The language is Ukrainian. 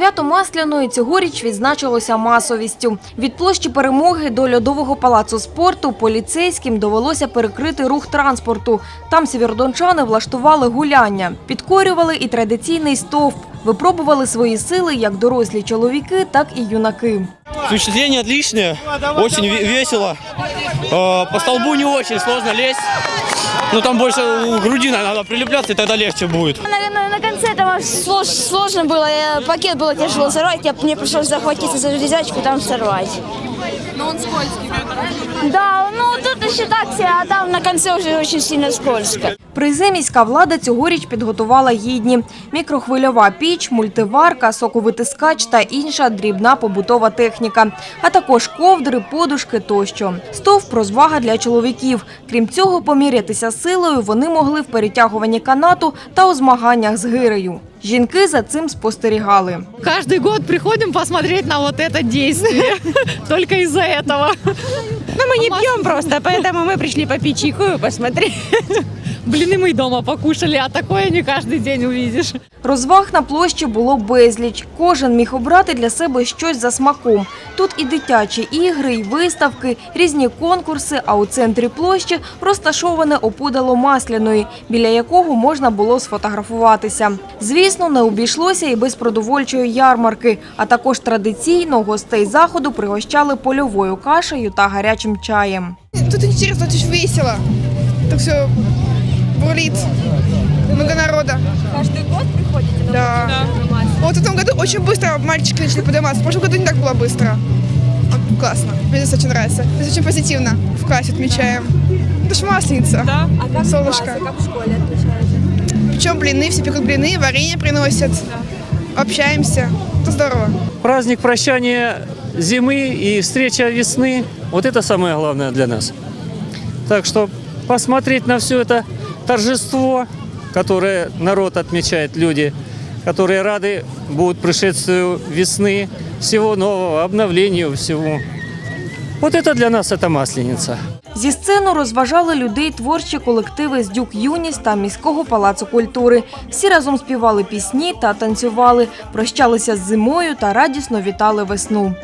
Свято Масляної цьогоріч відзначилося масовістю. Від площі перемоги до льодового палацу спорту поліцейським довелося перекрити рух транспорту. Там сєвєродончани влаштували гуляння, підкорювали і традиційний стовп, випробували свої сили як дорослі чоловіки, так і юнаки. Впечатление отличное, очень ве- весело. Э, По столбу не очень сложно лезть. Ну там больше у груди надо прилепляться, и тогда легче будет. На, на- на конце там слож- сложно было, я- пакет было тяжело сорвать, я, мне пришлось захватиться за железячку там сорвать. Но он скользкий, Да, ну тут еще так а там на конце уже очень сильно скользко. Призи міська влада цьогоріч підготувала гідні. Мікрохвильова піч, мультиварка, соковитискач та інша дрібна побутова техніка, а також ковдри, подушки тощо. Стовп – розвага для чоловіків. Крім цього, помірятися силою вони могли в перетягуванні канату та у змаганнях з гирею. Жінки за цим спостерігали. Каждый год приходим посмотреть на вот это действие. Только из-за этого. Ну, мы не пьем просто, поэтому мы пришли попить чайку и посмотреть. Блины мы и дома покушали, а такое не каждый день увидишь. Розваг на площі було безліч. Кожен міг обрати для себе щось за смаком. Тут і дитячі ігри, і виставки, різні конкурси, а у центрі площі розташоване опудало масляної, біля якого можна було сфотографуватися. Звісно, не обійшлося і без продовольчої ярмарки, а також традиційно гостей заходу пригощали польовою кашею та гарячим чаєм. Тут интересно, тут очень весело. Так все бурлит. Много народа. Каждый год приходите? Да. Вот в этом году очень быстро мальчики начали подниматься. В прошлом году не так было быстро. Классно. Мне здесь очень нравится. Здесь очень позитивно. В классе отмечаем. Это ж масленица. Да. А как Солнышко. как в школе отмечаете? Причем блины, все пекут блины, варенье приносят. Общаемся. Это здорово. праздник прощания зимы и встреча весны. Вот это самое главное для нас. Так что посмотреть на все это торжество, которое народ отмечает, люди, которые рады будут пришествию весны, всего нового, обновлению всего. Вот это для нас это масленица. Зі сцену розважали людей творчі колективи з Дюк Юніс та міського палацу культури. Всі разом співали пісні та танцювали, прощалися з зимою та радісно вітали весну.